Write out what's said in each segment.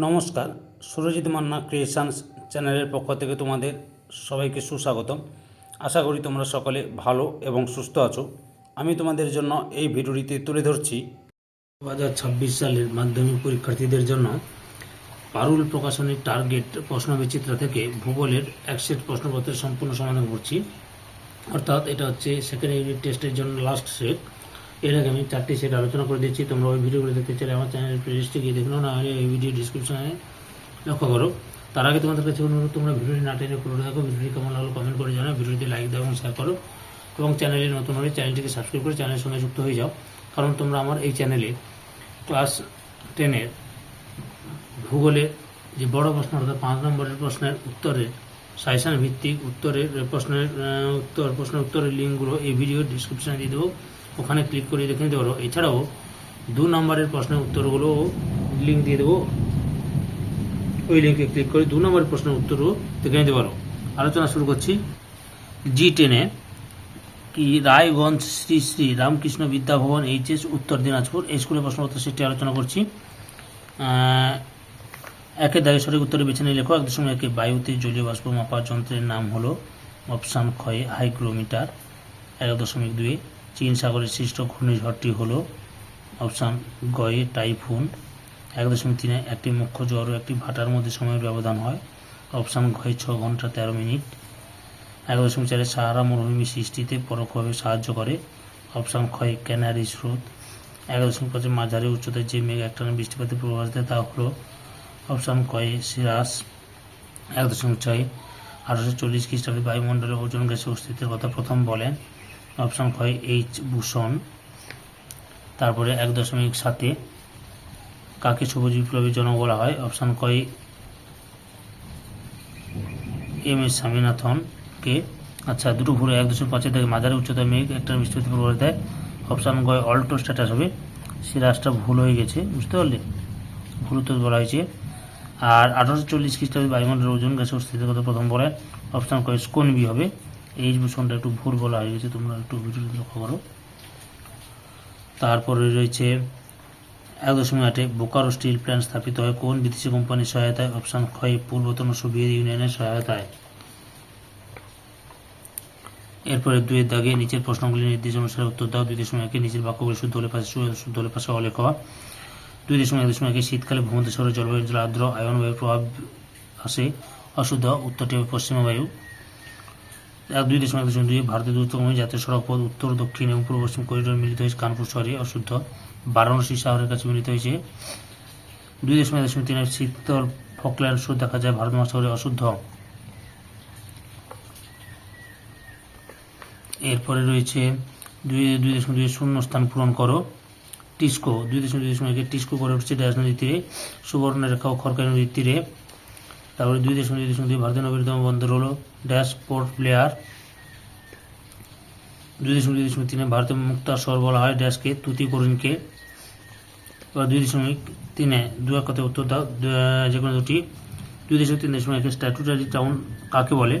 নমস্কার, সুরজিৎ মান্না ক্রিয়েশনস চ্যানেলের পক্ষ থেকে তোমাদের সবাইকে সুস্বাগতম। আশা করি তোমরা সকলে ভালো এবং সুস্থ আছো। আমি তোমাদের জন্য এই ভিডিওটিতে তুলে ধরছি দু হাজার ছাব্বিশ সালের মাধ্যমিক পরীক্ষার্থীদের জন্য পারুল প্রকাশনীর টার্গেট প্রশ্ন প্রশ্নবিচিত্রা থেকে ভূগোলের এক সেট প্রশ্নপত্রের সম্পূর্ণ সমাধান করছি। অর্থাৎ এটা হচ্ছে সেকেন্ড ইউনিট টেস্টের জন্য লাস্ট সেট এর আগে আমি চারটি সেট আলোচনা করে দিচ্ছি তোমরা ওই ভিডিওগুলো দেখতে চাইলে আমার চ্যানেলের প্লেলিস্টে গিয়ে দেখো না হলে এই ভিডিও ডিসক্রিপশনে লক্ষ্য করো। তার আগে তোমাদের কাছে অনুরোধ, তোমরা ভিডিওটি না টেনে পুরো দেখো, ভিডিওটি কেমন লাগল কমেন্ট করে জানাও ভিডিওটি লাইক দাও এবং শেয়ার করো। এবং চ্যানেলে নতুন হলে চ্যানেলটিকে সাবস্ক্রাইব করে চ্যানেলের সঙ্গে যুক্ত হয়ে যাও। কারণ তোমরা আমার এই চ্যানেলে ক্লাস টেনের ভূগোলের যে বড় প্রশ্ন, অর্থাৎ পাঁচ নম্বরের প্রশ্নের উত্তরের সাজেশন ভিত্তিক উত্তরের প্রশ্নের উত্তর, প্রশ্নের উত্তরের লিঙ্কগুলো এই ভিডিওর ডিসক্রিপশনে দিয়ে দেবো। ওখানে ক্লিক করে দেখে নিতে পারো। এছাড়াও দু নম্বরের প্রশ্নের উত্তরগুলো লিঙ্ক দিয়ে দেবো। ওই লিঙ্কে ক্লিক করে দু নম্বরের প্রশ্নের উত্তরও দেখে নিতে পারো। আলোচনা শুরু করছি। জি টেনে কি রায়গঞ্জ শ্রী শ্রী রামকৃষ্ণ বিদ্যাভবন এইচএস উত্তর দিনাজপুর এই স্কুলের প্রশ্নপত্র সেটি আলোচনা করছি। একে দাগে সঠিক উত্তরে বেছে নিয়ে লেখো। এক দশমিক একে বায়ুতে জলীয় বাষ্প মাপার যন্ত্রের নাম হলো অপশান ক্ষয়ে হাইগ্রোমিটার এক দশমিক দুয়ে চীন সাগরের সৃষ্ট ঘূর্ণিঝড়টি হলো অপশান গয়ে টাইফুন। এক দশমিক তিনে একটি মুখ্য জ্বর ও একটি ভাটার মধ্যে সময়ের ব্যবধান হয়। অপশান ঘয়ে ছ ঘণ্টা তেরো মিনিট। এক দশমিক চারে সাহারা মরুভূমি সৃষ্টিতে পরোক্ষভাবে সাহায্য করে অপশান ক্ষয় ক্যানারি স্রোত। এক দশমিক পাঁচে মাঝারি উচ্চতায় যে মেঘ একটানা বৃষ্টিপাতের পূর্বাভাস দেয় তা হলো অপশান কয়ে সিরাস এক দশমিক ছয় আঠারোশো চল্লিশ খ্রিস্টাব্দে বায়ুমণ্ডলে ওজন গ্যাসের অস্তিত্বের কথা প্রথম বলেন। অপশান ক্ষয় এইচ ভূষণ। তারপরে এক দশমিক সাতে কাকে সবুজ বিপ্লবীর জনক বলা হয়? অপশান কয় এম এস স্বামীনাথনকে আচ্ছা দুটো ভুলে এক দশমিক পাঁচের থেকে মাঝারি উচ্চতা মেঘ একটা বিস্তৃত পূর্বাভাস দেয়। অপশান গয় অল্টো স্ট্যাটাস হবে। সে সিরাজটা ভুল হয়ে গেছে, বুঝতে পারলে? ভুল উত্তর বলা হয়েছে। আর আঠারোশো চল্লিশ খ্রিস্টাব্দে বায়ুমণ্ডলের ওজন গ্যাসের কথা প্রথম বলে। অপশান কয় স্কোন বি হবে। এইচ ভূষণটা একটু ভুল বলা হয়ে গেছে, তোমরা একটু ভিডিওটি লক্ষ্য করো। তারপরে রয়েছে এক দশমিক আটে বোকারো স্টিল প্ল্যান্ট স্থাপিত হয়। কোন বিদেশি কোম্পানির সহায়তায়? অপশান ক্ষয় পূর্বতন সোভিয়েত ইউনিয়নের সহায়তায়। এরপরে দুয়ের দাগে নিচের প্রশ্নগুলি নির্দেশ অনুসারে উত্তর দাও। দুই দশমিক একে নিচের বাক্যগুলি শুদ্ধ হলে পাশে শুদ্ধ হলে পাশে অলেখ দুই দশমিক এক দশমিক একে শীতকালে ভূমধ্যসাগরের জলবায়ু অঞ্চলে আর্দ্র আয়ন, বায়ুর প্রভাব আসে। অশুদ্ধ, উত্তরটি হবে পশ্চিমা বায়ু। দুই দশমিক দশমিক দুই, ভারতের দ্রুততম জাতীয় সড়ক পথ উত্তর, দক্ষিণ এবং পূর্ব পশ্চিম করিডোর মিলিত হয়েছে কানপুর শহরে অশুদ্ধ। বারাণসী শহরের কাছে মিলিত হয়েছে। দুই দশমিক দশমিক তিনের শীতল ফকল্যান্ড স্রোত দেখা যায় ভারত মহাসাগরে অশুদ্ধ। এরপরে রয়েছে দুই দুই দশমিক দুই শূন্য স্থান পূরণ করো। টিস্কো, দুই দশমিক দুই দশমিক টিস্কো করে উঠছে ড্যাশ নদীর তীরে। সুবর্ণরেখা ও খড়কাই নদীর তীরে। তারপরে দুই দশমিক দুই দশমিক দুই ভারতের নবীনতম বন্দর হলো ড্যাশ পোর্ট প্লেয়ার। দুই দশমিক দুই দশমিক তিনে ভারতের মুক্তার শহর বলা হয় ড্যাশকে তুতিকোরিনকে এবার দুই দশমিক তিনে দু এক কথায় উত্তর দাও যে কোনো দুটি। দুই দশমিক তিন দশমিক একে স্ট্যাটুটারি টাউন কাকে বলে?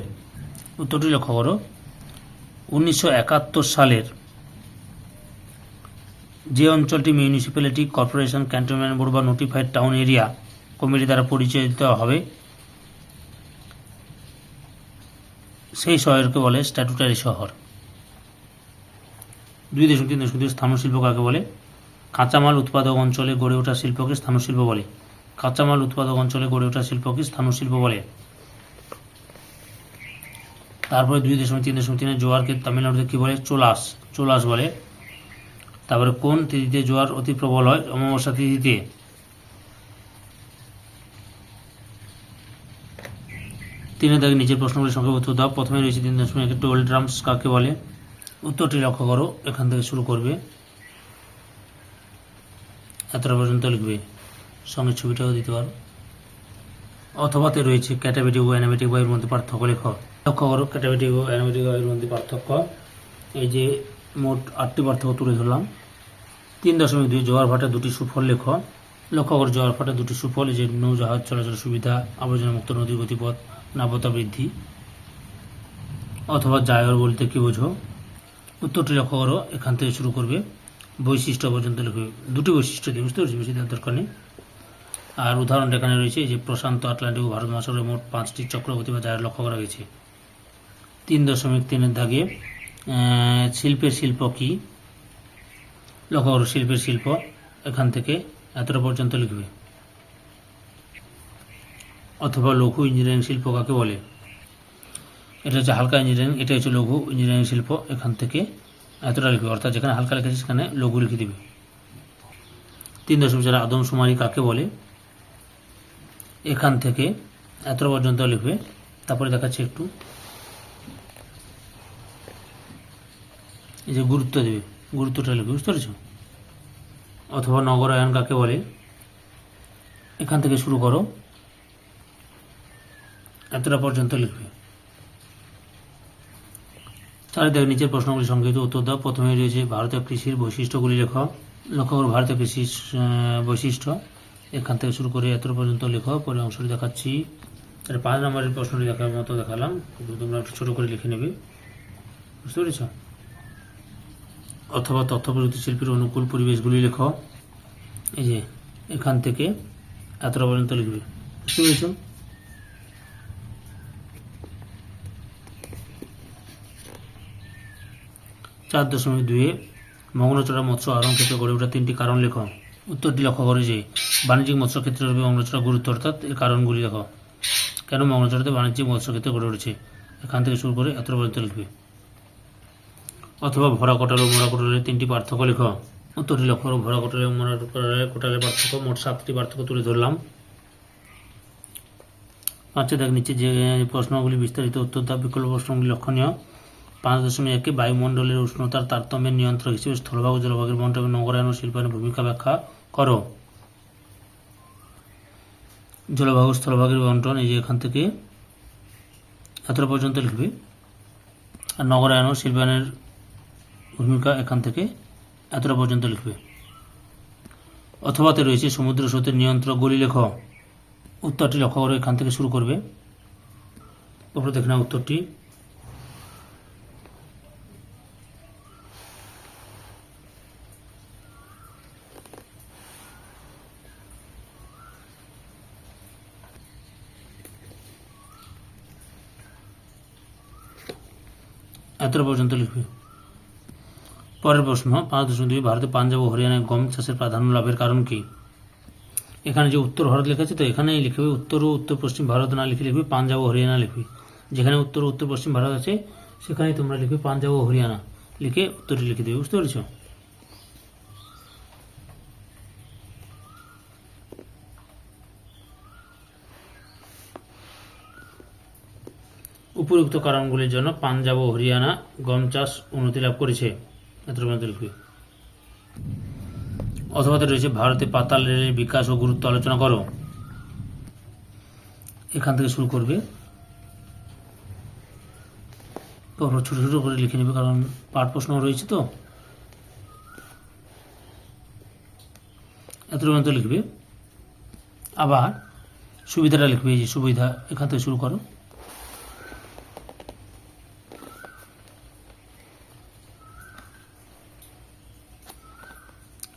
উত্তরটি লক্ষ্য করো। উনিশশো একাত্তর সালের যে অঞ্চলটি মিউনিসিপ্যালিটি কর্পোরেশন ক্যান্টনমেন্ট বোর্ড বা নোটিফাইড টাউন এরিয়া কমিটি দ্বারা পরিচালিত হবে সেই শহরকে বলে স্ট্যাটুটারি শহর। দুই দশমিক তিন দশমিক দুই স্থানীয় শিল্প কাকে বলে? কাঁচামাল উৎপাদক অঞ্চলে গড়ে ওঠা শিল্পকে স্থানীয় শিল্প বলে। কাঁচামাল উৎপাদক অঞ্চলে গড়ে ওঠা শিল্পকে স্থানীয় শিল্প বলে। তারপরে দুই দশমিক তিন দশমিক তিনে জোয়ারকে তামিলনাড়ুতে কী বলে? চোলাস। চোলাস বলে। তারপরে কোন তিথিতে জোয়ার অতি প্রবল হয়? অমাবস্যা তিথিতে। তিনে দাগে নিচের প্রশ্নগুলির সংখ্যা উত্তর দাও। প্রথমে রয়েছে তিন দশমিক একটা টোয়েল ড্রামস, কাকে বলে? উত্তরটি লক্ষ্য করো, এখান থেকে শুরু করবে। এতটা পর্যন্ত লিখবে। সঙ্গে ছবিটাও দিতে পারো। অথবাতে রয়েছে ক্যাটাবেটিক ও অ্যানাবেটিক বইয়ের মধ্যে পার্থক্য লেখ। লক্ষ্য করো, ক্যাটাবেটিক ও অ্যানাবেটিক বইয়ের মধ্যে পার্থক্য। এই যে মোট আটটি পার্থক্য তুলে ধরলাম। তিন দশমিক দুই, জোয়ার ভাটা দুটি সুফল লেখ। লক্ষ্য করো, জোয়ার ভাটা দুটি সুফল যে নৌজাহাজ চলাচলের সুবিধা, আবর্জনা মুক্ত নদী গতিপথ নাব্যতা বৃদ্ধি, অথবা জায়র বলতে কি বোঝো? উত্তরটি লক্ষ্য করো, এখান থেকে শুরু করবে। বৈশিষ্ট্য পর্যন্ত লিখবে। দুটি বৈশিষ্ট্য দিয়ে, বুঝতে পারছি? বেশি দরকার নেই। আর উদাহরণটা এখানে রয়েছে যে প্রশান্ত আটলান্টিক ও ভারত মহাসাগরে মোট পাঁচটি চক্রবর্তী বা জায়গা লক্ষ্য করা গেছে তিন দশমিক তিনের দাগে শিল্পের শিল্প কি? লক্ষ্য করো, শিল্পের শিল্প এখান থেকে এতটা পর্যন্ত লিখবে। অথবা লঘু ইঞ্জিনিয়ারিং শিল্প কাকে বলে? এটা হচ্ছে হালকা ইঞ্জিনিয়ারিং, এটা হচ্ছে লঘু ইঞ্জিনিয়ারিং শিল্প এখান থেকে এতটা লিখবে। অর্থাৎ যেখানে হালকা লিখেছে সেখানে লঘু লিখে দিবে। তিন দশমিক চার আদমশুমারি কাকে বলে? এখান থেকে এতটা পর্যন্ত লিখবে। তারপরে দেখাচ্ছে একটু। এই যে গুরুত্ব দেবে, গুরুত্বটা লিখবে, বুঝতে পেরেছ? অথবা নগরায়ন কাকে বলে? এখান থেকে শুরু করো। এতটা পর্যন্ত লিখবে। তাহলে দেখো নিচের প্রশ্নগুলি সংক্ষিপ্ত উত্তর দাও। প্রথমে রয়েছে ভারতীয় কৃষির বৈশিষ্ট্যগুলি লেখো। লক্ষ্য করো, ভারতীয় কৃষির বৈশিষ্ট্য। এখান থেকে শুরু করে এত পর্যন্ত লেখো। পরে অংশটি দেখাচ্ছি। এটা পাঁচ নম্বরের প্রশ্নটি দেখার মতো দেখালাম। তোমরা ছোটো করে লিখে নেবে। বুঝতে পেরেছ? অথবা তথ্য প্রযুক্তি শিল্পীর অনুকূল পরিবেশগুলি লেখো। এই যে, এখান থেকে এতটা পর্যন্ত লিখবে। বুঝতে পেরেছ? চার দশমিক দুয়ে মগ্নচড়া মৎস্য আহরণ ক্ষেত্রে গড়ে ওঠা তিনটি কারণ লেখ। উত্তরটি লক্ষ্য করে যে, বাণিজ্যিক মৎস্য ক্ষেত্রে রূপে মগ্নচড়া গুরুত্ব, অর্থাৎ এর কারণগুলি লেখ। কেন মগ্নচড়াতে বাণিজ্যিক মৎস্য ক্ষেত্রে গড়ে উঠেছে? এখান থেকে শুরু করে এত পর্যন্ত লিখবে। অথবা ভরা কোটাল ও মোড়া কোটালের তিনটি পার্থক্য লেখ। উত্তরটি লক্ষ্য করো, ভরা কোটালে মোড়া কোটালের কোটালের পার্থক্য, মোট সাতটি পার্থক্য তুলে ধরলাম। পাঁচে দেখ নিচে যে প্রশ্নগুলি বিস্তারিত উত্তর দাও বিকল্প প্রশ্নগুলি লক্ষণীয়। পাঁচ দশমিক একে বায়ুমণ্ডলের উষ্ণতার তারতম্যের নিয়ন্ত্রক হিসেবে স্থলভাগ জলভাগের এবং নগরায়ন ও শিল্পায়নের ভূমিকা ব্যাখ্যা করো। জলভাগ স্থলভাগের বন্টন, এই যে এখান থেকে এতটা পর্যন্ত লিখবে। আর নগরায়ন ও শিল্পায়নের ভূমিকা এখান থেকে এতটা পর্যন্ত লিখবে। অথবাতে রয়েছে সমুদ্র স্রোতের নিয়ন্ত্রকগুলি লেখ। উত্তরটি লক্ষ্য করে, এখান থেকে শুরু করবে। তারপরে দেখে উত্তরটি। এতটা পর্যন্ত লিখবে। পরের প্রশ্ন পাঁচ দশমিক দুই ভারতে পাঞ্জাব ও হরিয়ানায় গম চাষের প্রাধান্য লাভের কারণ কি? এখানে যে উত্তর ভারত লেখা আছে, তো এখানেই লিখবে, উত্তর ও উত্তর পশ্চিম ভারত না লিখে লিখবে, পাঞ্জাব ও হরিয়ানা লিখবে। যেখানে উত্তর উত্তর পশ্চিম ভারত আছে, সেখানেই তোমরা লিখবে, পাঞ্জাব ও হরিয়ানা লিখে উত্তরটি লিখে দেবে, বুঝতে পেরেছ? উপযুক্ত কারণগুলির জন্য পাঞ্জাব ও হরিয়ানা গম চাষ উন্নতি লাভ করেছে। অথবা রয়েছে ভারতে পাতাল রেলের বিকাশ ও গুরুত্ব আলোচনা করো। এখান থেকে শুরু করবে। ছোটো ছোটো করে লিখে নেবে, কারণ পাঠ প্রশ্ন রয়েছে তো। এত পর্যন্ত লিখবে। আবার সুবিধাটা লিখবে যে সুবিধা, এখান থেকে শুরু করো।